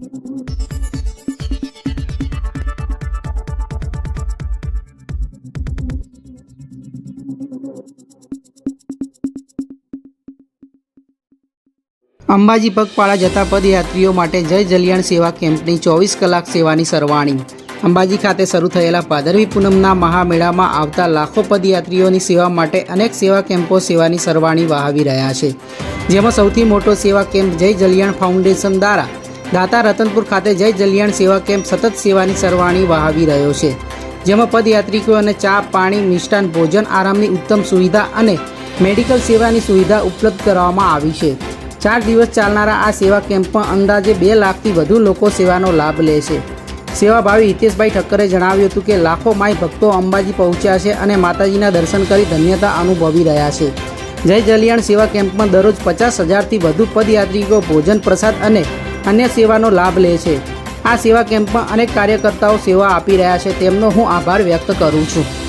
અંબાજી પગપાળા જતા પદયાત્રીઓ માટે જય જલિયાણ સેવા કેમ્પની ચોવીસ કલાક સેવાની સરવાણી. અંબાજી ખાતે શરૂ થયેલા ભાદરવી પૂનમના મહામેળામાં આવતા લાખો પદયાત્રીઓની સેવા માટે અનેક સેવા કેમ્પો સેવાની સરવાણી વહાવી રહ્યા છે. જેમાં સૌથી મોટો સેવા કેમ્પ જય જલિયાણ ફાઉન્ડેશન દ્વારા દાતા રતનપુર ખાતે જય જલિયાણ સેવા કેમ્પ સતત સેવાની સરવાણી વહાવી રહ્યો છે. જેમાં પદયાત્રિકોને ચા, પાણી, મિષ્ટાન, ભોજન આરામની ઉત્તમ સુવિધા અને મેડિકલ સેવાની સુવિધા ઉપલબ્ધ કરવામાં આવી છે. ચાર દિવસ ચાલનારા આ સેવા કેમ્પમાં અંદાજે બે લાખથી વધુ લોકો સેવાનો લાભ લે છે. સેવાભાવી હિતેશભાઈ ઠક્કરે જણાવ્યું હતું કે, લાખો માય ભક્તો અંબાજી પહોંચ્યા છે અને માતાજીના દર્શન કરી ધન્યતા અનુભવી રહ્યા છે. જય જલિયાણ સેવા કેમ્પમાં દરરોજ પચાસ હજારથી વધુ પદયાત્રિકો ભોજન પ્રસાદ અને અન્ય સેવાનો લાભ લે છે. આ સેવા કેમ્પમાં અનેક કાર્યકર્તાઓ સેવા આપી રહ્યા છે. તેમનો હું આભાર વ્યક્ત કરું છું.